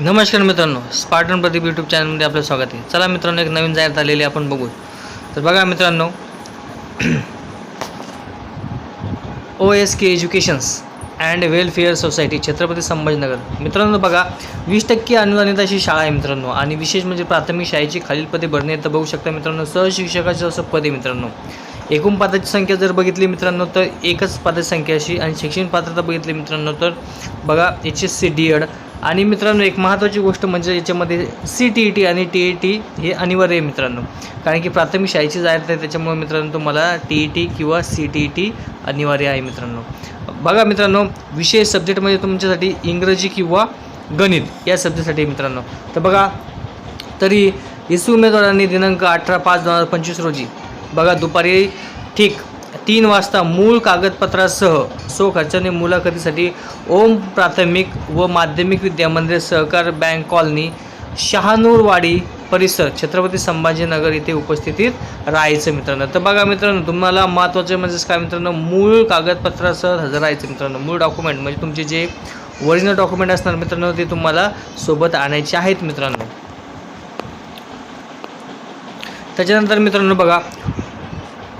नमस्कार मित्रांनो Spartan Pradeep YouTube चॅनलमध्ये आपलं स्वागत आहे. चला मित्रांनो एक नवीन जाहिरात आलेली आपण बघू तर बघा मित्रांनो O S K educations and welfare society Chhatrapati Sambhajinagar. मित्रांनो बघा वीस टक्के अनुदानित अशी शाळा आहे मित्रांनो आणि विशेष म्हणजे प्राथमिक शाळेची खालील पदे भरणे तर बघू शकता मित्रांनो सहशिक्षकाचं असं पद आहे मित्रांनो. एकूण पात्राची संख्या जर बघितली मित्रांनो तर एकच पदाची संख्या अशी आणि शैक्षणिक पात्रता बघितली मित्रांनो तर बघा H S C D Ed आणि मित्रांनो एक महत्त्वाची गोष्ट म्हणजे याच्यामध्ये सी टी ई टी आणि टी ई टी हे अनिवार्य आहे मित्रांनो. कारण की प्राथमिक शाळेची जाहिरात आहे त्याच्यामुळे मित्रांनो तुम्हाला टी ई टी किंवा सी टी ई टी अनिवार्य आहे मित्रांनो. बघा मित्रांनो विशेष सब्जेक्ट म्हणजे तुमच्यासाठी इंग्रजी किंवा गणित या सब्जेक्टसाठी मित्रांनो. तर बघा तरी इसू उमेदवारांनी दिनांक अठरा पाच दोन हजार पंचवीस रोजी बघा दुपारी ठीक तीन वाजता मूळ कागदपत्रासह सो खर्चाने मुलाखतीसाठी ओम प्राथमिक व माध्यमिक विद्यामंदिर सहकार बँक कॉलनी शहानूरवाडी परिसर छत्रपती संभाजीनगर इथे उपस्थितीत राहायचं मित्रांनो. तर बघा मित्रांनो तुम्हाला महत्त्वाचं म्हणजे काय मित्रांनो? मूळ कागदपत्रासह हजर राहायचं मित्रांनो. मूळ डॉक्युमेंट म्हणजे तुमचे जे ओरिजिनल डॉक्युमेंट असणार मित्रांनो ते तुम्हाला सोबत आणायचे आहेत मित्रांनो. त्याच्यानंतर मित्रांनो बघा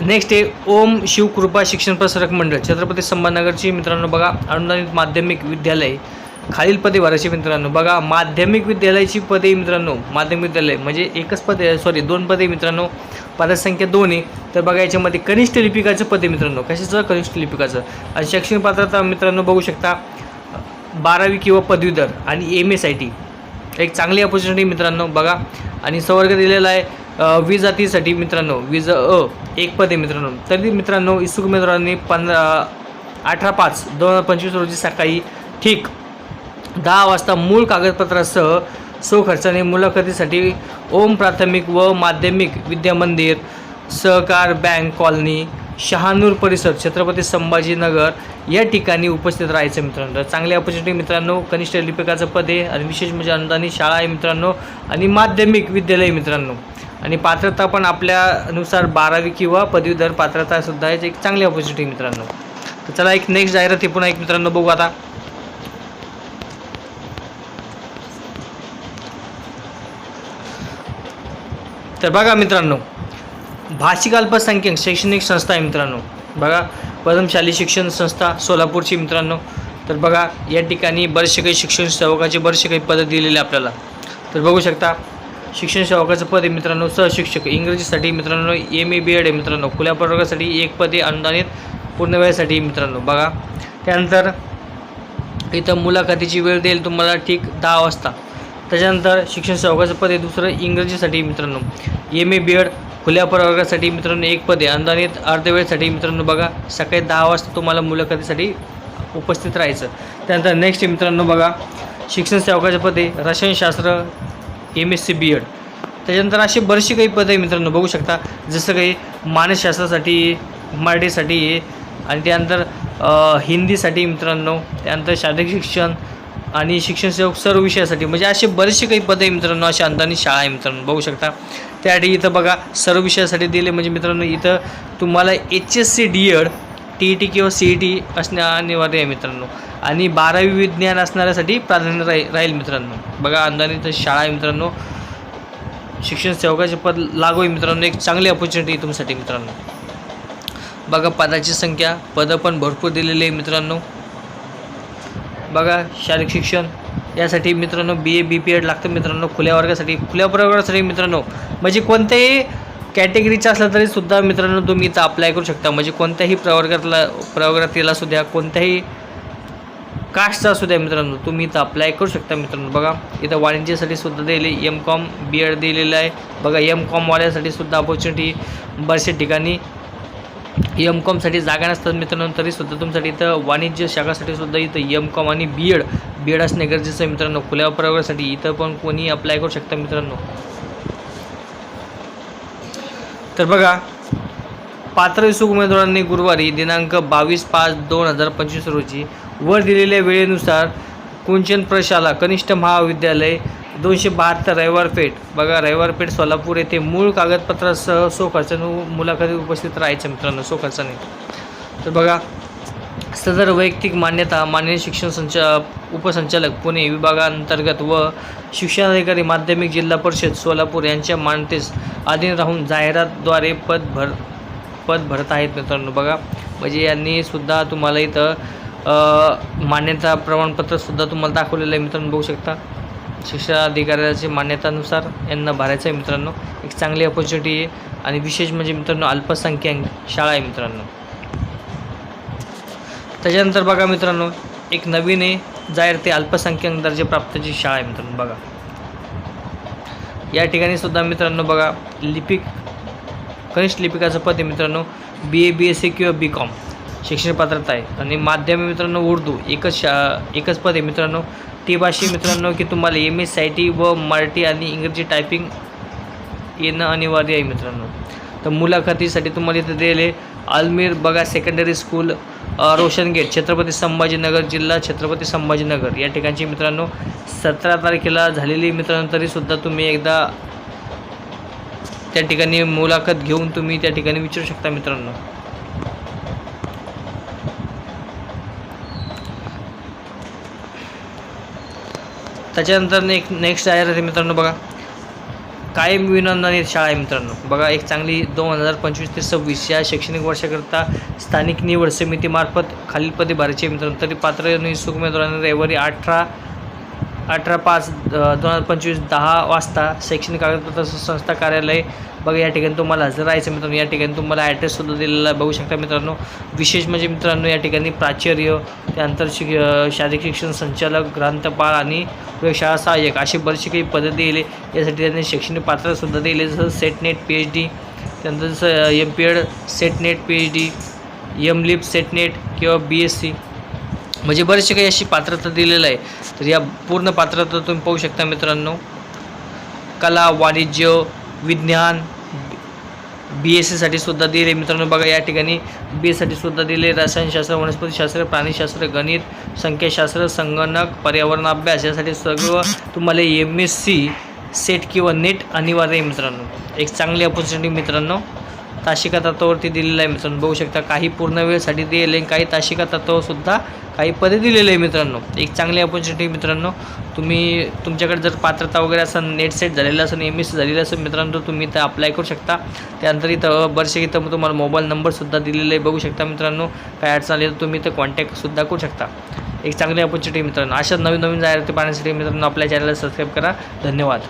नेक्स्ट आहे ओम शिवकृपा शिक्षण प्रसारक मंडळ छत्रपती संभानगरची मित्रांनो बघा अनुदानित माध्यमिक विद्यालय खालील पदे भरायची मित्रांनो. बघा माध्यमिक विद्यालयाची पदे मित्रांनो माध्यमिक विद्यालय म्हणजे एकच पदे सॉरी दोन पदे मित्रांनो. पदसंख्या दोन आहे तर बघा याच्यामध्ये कनिष्ठ लिपिकाचं पद आहे मित्रांनो. कशाचं? कनिष्ठ लिपिकाचं. आणि शैक्षणिक पात्रता मित्रांनो बघू शकता बारावी किंवा पदवीधर आणि एम एस आय टी एक चांगली ऑपॉर्च्युनिटी मित्रांनो बघा. आणि संवर्ग दिलेला आहे वीज जातीसाठी मित्रांनो वीज अ एक पद आहे मित्रांनो. तरी मित्रांनो इच्छुक उमेदवारांनी पंधरा अठरा पाच दोन हजार पंचवीस रोजी सकाळी ठीक दहा वाजता मूळ कागदपत्रासह सो खर्चाने मुलाखतीसाठी ओम प्राथमिक व माध्यमिक विद्यामंदिर सहकार बँक कॉलनी शहानूर परिसर छत्रपती संभाजीनगर या ठिकाणी उपस्थित राहायचं मित्रांनो. चांगली ऑपॉर्च्युनिटी मित्रांनो. कनिष्ठ लिपिकाचं पद आहे आणि विशेष म्हणजे अनुदानित शाळा आहे मित्रांनो. आणि माध्यमिक विद्यालय मित्रांनो. आणि पात्रता पण आपल्यानुसार बारावी किंवा पदवीधर पात्रतासुद्धा आहे एक चांगली ऑपॉर्च्युनिटी मित्रांनो. तर चला एक नेक्स्ट जाहिरात ही पुन्हा एक मित्रांनो बघू आता. तर बघा मित्रांनो भाषिक अल्पसंख्याक शैक्षणिक संस्था आहे मित्रांनो. बघा पदमशाली शिक्षण संस्था सोलापूरची मित्रांनो. तर बघा या ठिकाणी बरेचसे काही शिक्षण सेवकाचे बरेचसे काही पदं दिलेले आपल्याला. तर बघू शकता शिक्षण सेवकाचं पद आहे मित्रांनो सहशिक्षक. इंग्रजीसाठी मित्रांनो एम ए बी एड आहे मित्रांनो. खुल्या प्रवर्गासाठी एक पद अनुदानित पूर्ण वेळेसाठी मित्रांनो. बघा. त्यानंतर इथं मुलाखतीची वेळ देईल तुम्हाला ठीक दहा वाजता. त्याच्यानंतर शिक्षण सेवकाचं पद आहे दुसरं इंग्रजीसाठी मित्रांनो. एम ए बी एड खुल्या प्रवर्गासाठी मित्रांनो एक पद अनुदानित अर्धवेळसाठी मित्रांनो बघा. सकाळी दहा वाजता तुम्हाला मुलाखतीसाठी उपस्थित राहायचं. त्यानंतर नेक्स्ट मित्रांनो बघा. शिक्षण सेवकाचं पदे रसायनशास्त्र M S C B Ed त्याच्यानंतर असे बरेचसे काही पद आहे मित्रांनो बघू शकता. जसं काही मानसशास्त्रासाठी मराठीसाठी आहे आणि त्यानंतर हिंदीसाठी मित्रांनो त्यानंतर शारीरिक शिक्षण आणि शिक्षण सेवक सर्व विषयासाठी. म्हणजे असे बरेचसे काही पद आहे मित्रांनो अशा अंदानी शाळा आहे मित्रांनो बघू शकता. त्यासाठी इथं बघा सर्व विषयासाठी दिले. म्हणजे मित्रांनो इथं तुम्हाला H S C D Ed T E T किंवा सी ई टी असणे अनिवार्य आहे मित्रांनो. आणि बारावी विज्ञान असणाऱ्यासाठी प्राधान्य राहील राहील मित्रांनो. बघा अंदानी शाळा आहे मित्रांनो. शिक्षण सेवकाचे पद लागू आहे मित्रांनो. एक चांगली ऑपॉर्च्युनिटी तुमच्यासाठी मित्रांनो. बघा पदाची संख्या. पदं पण भरपूर दिलेली आहे मित्रांनो. बघा शारीरिक शिक्षण. यासाठी मित्रांनो बी ए बी पी एड लागतं मित्रांनो. खुल्या वर्गासाठी खुल्या प्रवर्गासाठी मित्रांनो. म्हणजे कोणत्याही कॅटेगरीचा असला तरी सुद्धा मित्रांनो तुम्ही इथं अप्लाय करू शकता. म्हणजे कोणत्याही प्रवर्गातला प्रवर्गातील सुद्धा कोणत्याही कास्टचा असू द्या मित्रांनो तुम्ही इथं अप्लाय करू शकता मित्रांनो. बघा इथं वाणिज्यासाठी सुद्धा दिले एम कॉम बी एड दिलेलं आहे. बघा एम कॉमवाल्यासाठी सुद्धा ऑपॉर्च्युनिटी बऱ्याचशा ठिकाणी एम कॉमसाठी जागा नसतात मित्रांनो तरीसुद्धा तुमच्यासाठी इथं वाणिज्य शाखासाठी सुद्धा इथं एम कॉम आणि बी एड बी एड असणे गरजेचं आहे मित्रांनो. खुल्या प्रवर्गासाठी इथं पण कोणी अप्लाय करू शकता मित्रांनो. तर बघा पात्र इच्छुक उमेदवारांनी गुरुवारी दिनांक बावीस पाच दोन हजार पंचवीस रोजी वर दिलेल्या वेळेनुसार कुंचन प्रशाला कनिष्ठ महाविद्यालय दोनशे बहात्तर रविवार पेठ. बघा रविवार पेठ सोलापूर येथे मूळ कागदपत्रासह सो खर्चाने मुलाखती उपस्थित राहायचं मित्रांनो सो खर्चाने. तर बघा सदर वैयक्तिक मान्यता माननीय शिक्षण संचा उपसंचालक पुणे विभागांतर्गत व शिक्षणाधिकारी माध्यमिक जिल्हा परिषद सोलापूर यांच्या मान्यतेस अधीन राहून जाहिरातद्वारे पद भर पद भरत आहेत मित्रांनो. बघा म्हणजे यांनी सुद्धा तुम्हाला इथं मान्यता प्रमाणपत्रसुद्धा तुम्हाला दाखवलेलं आहे मित्रांनो बघू शकता. शिक्षणाधिकाऱ्याची मान्यतानुसार यांना भरायचं आहे मित्रांनो. एक चांगली ऑपॉर्च्युनिटी आहे आणि विशेष म्हणजे मित्रांनो अल्पसंख्याक शाळा आहे मित्रांनो. त्याच्यानंतर बघा मित्रांनो एक नवीन आहे जाहीर ते अल्पसंख्याक दर्जाप्राप्तची शाळा आहे मित्रांनो बघा. या ठिकाणी सुद्धा मित्रांनो बघा लिपिक कनिष्ठ लिपिकाचं पद आहे मित्रांनो बी ए बी एस सी किंवा बी कॉम शिक्षण पात्रता आहे. आणि माध्यम मित्रांनो उर्दू. एकच शा एकच पद आहे मित्रांनो. ती भाषा मित्रांनो की तुम्हाला एम एस आय टी व मराठी आणि इंग्रजी टायपिंग येणं अनिवार्य आहे मित्रांनो. तर मुलाखतीसाठी तुम्हाला इथं दिले आलमीर बघा secondary school Roshan gate Chhatrapati Sambhajinagar जिल्हा छत्रपती संभाजीनगर. या ठिकाणची मित्रांनो सतरा तारखेला झालेली मित्रांनो तरीसुद्धा तुम्ही एकदा त्या ठिकाणी मुलाखत घेऊन तुम्ही त्या ठिकाणी विचारू शकता मित्रांनो. त्याच्यानंतर नेक नेक्स्ट आहे मित्रांनो बघा. कायम विनंदनीत शाळा आहे मित्रांनो. बघा एक चांगली दोन हजार पंचवीस ते सव्वीस या शैक्षणिक वर्षाकरता स्थानिक निवड समितीमार्फत खालील पदे भरायची मित्रांनो. तरी पात्र इच्छुक उमेदवारांनी रविवारी अठरा अठरा पाच दोन हजार पंचवीस दहा वाजता शैक्षणिक कागदपत्र संस्था कार्यालय. बघा या ठिकाणी तुम्हाला हजर राहायचं मित्रांनो या ठिकाणी तुम्हाला ॲड्रेससुद्धा दिलेला बघू शकता मित्रांनो विशेष म्हणजे मित्रांनो या ठिकाणी प्राचार्य त्यानंतर शिक शारीरिक शिक्षण संचालक ग्रंथपाळ आणि प्रयोगशाळा सहाय्यक अशी बरीचशी काही पदं दिली यासाठी त्यांनी शैक्षणिक पात्रसुद्धा दिले जसं SET NET P H D त्यानंतर जसं M P Ed SET NET P H D M lib SET NET किंवा बी एस सी म्हणजे बरेचसे काही अशी पात्रता दिलेलं आहे. तर या पूर्ण पात्रता तुम्ही पाहू शकता मित्रांनो कला वाणिज्य विज्ञान बी एस सीसाठी सुद्धा दिले मित्रांनो. बघा या ठिकाणी बी एससाठी सुद्धा दिले रसायनशास्त्र वनस्पतीशास्त्र प्राणीशास्त्र गणित संख्याशास्त्र संगणक पर्यावरण अभ्यास यासाठी सगळं तुम्हाला एम एस सी सेट किंवा नेट अनिवार्य आहे मित्रांनो. एक चांगली ऑपॉर्च्युनिटी मित्रांनो. ताशिका तत्वावरती दिलेलं आहे मित्रांनो. बघू शकता काही पूर्ण वेळसाठी दिलेले काही ताशिका तत्वावरसुद्धा काही पदे दिलेले आहे मित्रांनो. एक चांगली ऑपॉर्च्युनिटी मित्रांनो. तुम्ही तुमच्याकडे जर पात्रता वगैरे असं नेट सेट झालेलं असेल एम एस झालेलं असेल मित्रांनो तुम्ही इथं अप्लाय करू शकता. त्यानंतर इथं बरेचसे इथं तुम्हाला मोबाईल नंबरसुद्धा दिलेला आहे. बघू शकता मित्रांनो काय अडचण आली तर तुम्ही इथं कॉन्टॅक्टसुद्धा करू शकता. एक चांगली ऑपॉर्च्युनिटी मित्रांनो. अशाच नवीन नवीन जाहिराती पाहण्यासाठी मित्रांनो आपल्या चॅनलला सबस्क्राईब करा. धन्यवाद.